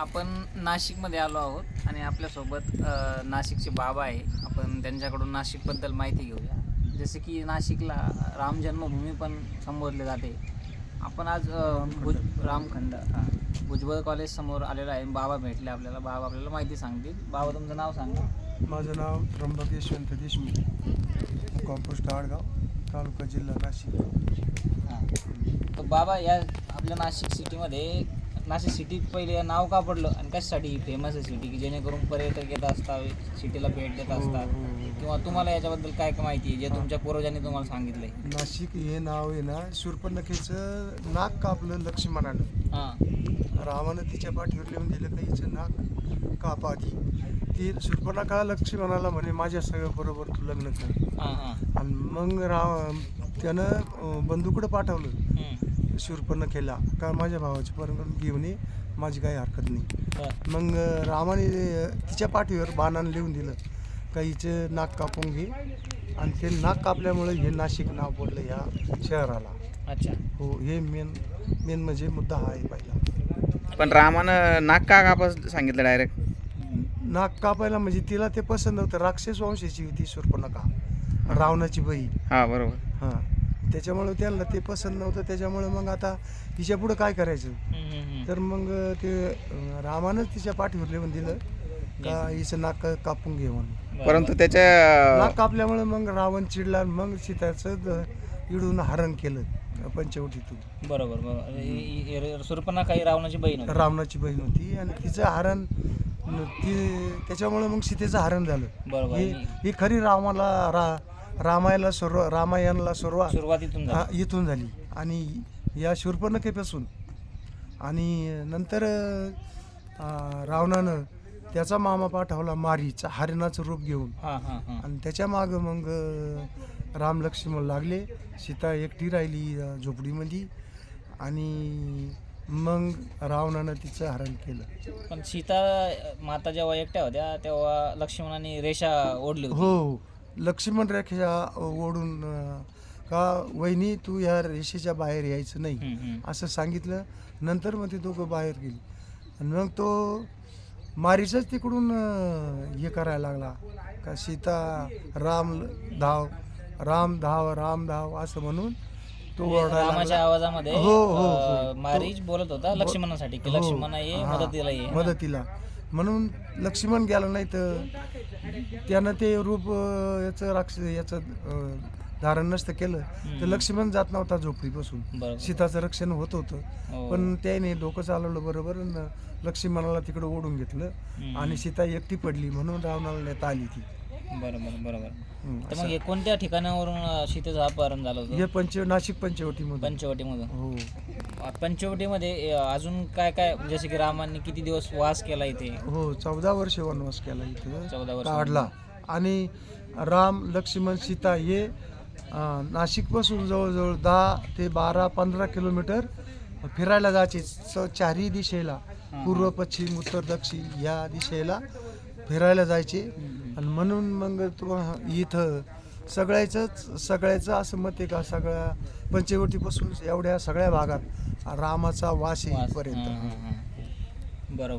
आपण नाशिकमध्ये आलो आहोत आणि आपल्यासोबत नाशिकचे बाबा आहे. आपण त्यांच्याकडून नाशिकबद्दल माहिती घेऊया. जसे की नाशिकला राम जन्मभूमी पण संबोधले जाते. आपण आज भुज रामखंड हा, भुजबळ कॉलेज समोर आलेलो आहे. बाबा भेटले आपल्याला. बाबा आपल्याला माहिती सांगतील. बाबा तुमचं नाव सांगा. माझं नाव त्र्यंबक यशवंत देशमुख कॉम्पोस्ट आडगाव तालुका जिल्हा नाशिक. हां. तर बाबा या आपल्या नाशिक सिटीमध्ये नाशिक सिटी पहिले नाव का पडलं आणि कशासाठी फेमस आहे सिटी की जेणेकरून पर्यटक येत असतात सिटीला भेट देत हो, असतात. हो, हो. किंवा तुम्हाला याच्याबद्दल काय काय माहिती आहे जे तुमच्या पूर्वजांनी तुम्हाला सांगितलंय? नाशिक हे नाव आहे ना शूर्पणखेचं नाक कापलं लक्ष्मणानं हां. रामानं तिच्या पाठीवर लिहून दिलं का हिचं नाक कापा आधी. ती शूर्पणखा लक्ष्मणाला म्हणे माझ्या सगळं बरोबर तू लग्न कर. हां हां. आणि मग राम त्यानं बंधूकडं पाठवलं. हम्म. शूर्पणखेला का माझ्या भावाची परवानगी घेऊन ये माझी काही हरकत नाही. मग रामाने तिच्या पाठीवर बाणानं लिहून दिलं का हिचं नाक कापून घे. आणि ते नाक कापल्यामुळे हे नाशिक नाव पडलं ह्या शहराला. अच्छा. हो हे मेन मेन म्हणजे मुद्दा हा आहे पहिला. पण रामानं नाक का कापस सांगितलं डायरेक्ट नाक कापायला म्हणजे तिला ते पसंत नव्हतं. राक्षस वंशाची होती शूर्पणखा रावणाची बहीण. हा बरोबर. हां. त्याच्यामुळं त्यांना ते पसंत नव्हतं. त्याच्यामुळं मग आता हिच्या पुढं काय करायचं. तर मग ते अं, रामानंच तिच्या पाठीवर लिहून दिलं का हिचं नाक कापून घे म्हणून. परंतु. त्याच्या नाक कापल्यामुळे मग रावण चिडला मग सीताचं द- इडून हरण केलं पंचवटीतून. बरोबर बरोबर. सुर्पणखा काही रावणाची बहीण होती. रावणाची बहीण होती आणि तिचं हरण न- ती त्याच्यामुळे मग सीतेचं हरण झालं. बरोबर. ही ही ही खरी रामाला रा रामायला सुरुवात रामायणाला सुरुवात सुरुवातीतून हा, झाली. इथून झाली. आणि या शूर्पणखेपासून आणि नंतर अं, रावणानं त्याचा मामा पाठवला मारीचा हरिणाचं रूप घेऊन. हां हां हां. आणि त्याच्या माग मग अं, राम लक्ष्मण लागले. सीता एकटी राहिली अं, झोपडीमध्ये. आणि मग रावणानं तिचं हरण केलं. पण सीता माता जेव्हा एकट्या होत्या तेव्हा लक्ष्मणाने रेषा ओढली होती. हो. लक्ष्मण रेखा ओढून का वहिनी तू या रेषेच्या बाहेर यायचं नाही. असं सांगितलं नंतर मग ते दोघं बाहेर गेली आणि मग तो मारीचंच तिकडून हे करायला लागला का सीता राम धाव राम धाव राम धाव असं म्हणून तो म्हणजे रामाच्या. आवाजामध्ये हो, हो, हो. अं, मारीच बोलत होता लक्ष्मणासाठी की हो, लक्ष्मण ये हा, मदतीला ये मदतीला म्हणून लक्ष्मण गेला नाही तर त्यानं ते रूप याचं राक्ष याचं धारण नसतं केलं तर. लक्ष्मण जात नव्हता झोपडीपासून सीताचं रक्षण होत होतं हो. पण त्याने डोकं चालवलं बरोबर लक्ष्मणाला तिकडे ओढून घेतलं. आणि सीता एकटी पडली म्हणून रावणाला नेता आली ती बरोबर बरोबर. हम्म, तर असं. मग हे कोणत्या ठिकाणावरून अं, सीतेचं अपहरण झालं हे होतं पंच नाशिक पंचवटीमध्ये पंचवटीमधून. हो. पंचवटीमध्ये अं, अजून काय काय जसे की रामांनी किती दिवस वास केला इथे? हो चौदा वर्ष वनवास केला इथं. चौदा वर्ष. काढला. आणि राम लक्ष्मण सीता हे अं, नाशिकपासून जवळजवळ दहा ते बारा पंधरा किलोमीटर फिरायला जायचे. स चारही दिशेला. पूर्व पश्चिम उत्तर दक्षिण या दिशेला फिरायला जायचे. आणि म्हणून मग तो इथं सगळ्याचंच सगळ्याचं असं मत आहे का? सगळ्या पंचवटीपासून एवढ्या सगळ्या भागात रामाचा वास येईपर्यंत. बरोबर.